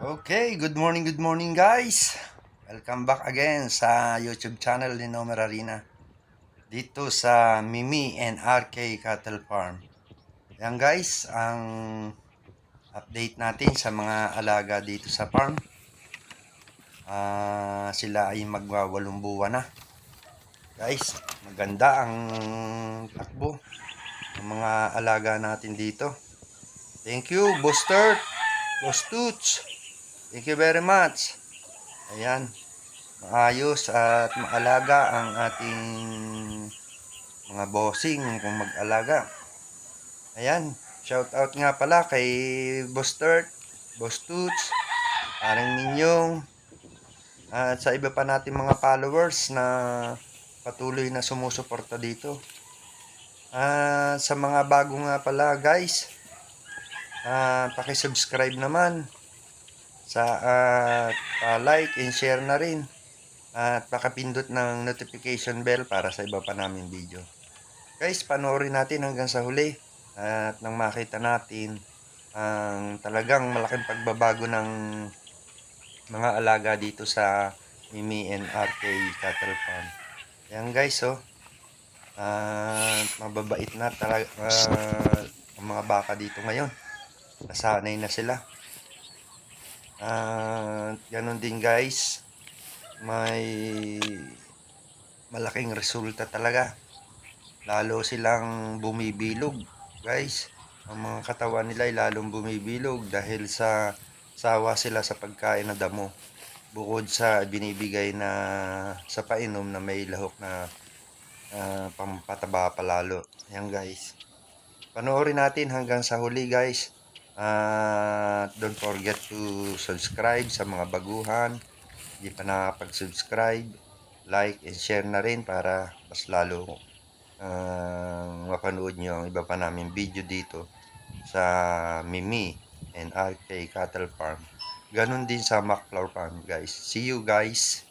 Okay, good morning, good morning guys. Welcome back again sa YouTube channel ni Nomer Arena. Dito sa Mimi and RK Cattle Farm. Yan guys, ang update natin sa mga alaga dito sa farm. Ah, sila ay magwawalong buwan na. Guys, maganda ang takbo ng mga alaga natin dito. Thank you, Buster. Boss Toots. Thank you very much. Ayan. Maayos at maalaga ang ating mga bossing kung mag-alaga. Ayan. Shout out nga pala kay Boss Turt, Boss Toots, Aring Minyong, at sa iba pa natin mga followers na patuloy na sumusuporta dito. At sa mga bago nga pala guys, ah paki-subscribe naman sa at like and share na rin at pakapindot ng notification bell para sa iba pa namin video. Guys, panoorin natin hanggang sa huli at nang makita natin ang talagang malaking pagbabago ng mga alaga dito sa Mimi and RK Cattle Farm. Yan guys, oh. At mababait na talaga ah, ang mga baka dito ngayon. Nasanay na sila. At ganun din guys, may malaking resulta talaga. Lalo silang bumibilog, guys. Ang mga katawan nila ay lalong bumibilog dahil sa sawa sila sa pagkain na damo. Bukod sa binibigay na sa painom na may lahok na ah, pampataba palalo. Yan guys. Panoorin natin hanggang sa huli guys. At don't forget to subscribe sa mga baguhan. Hindi pa nakapag-subscribe, like and share na rin para mas lalo uh, mapanood nyo ang iba pa namin video dito sa Mimi and RK Cattle Farm. Ganon din sa Macflower Farm guys. See you guys!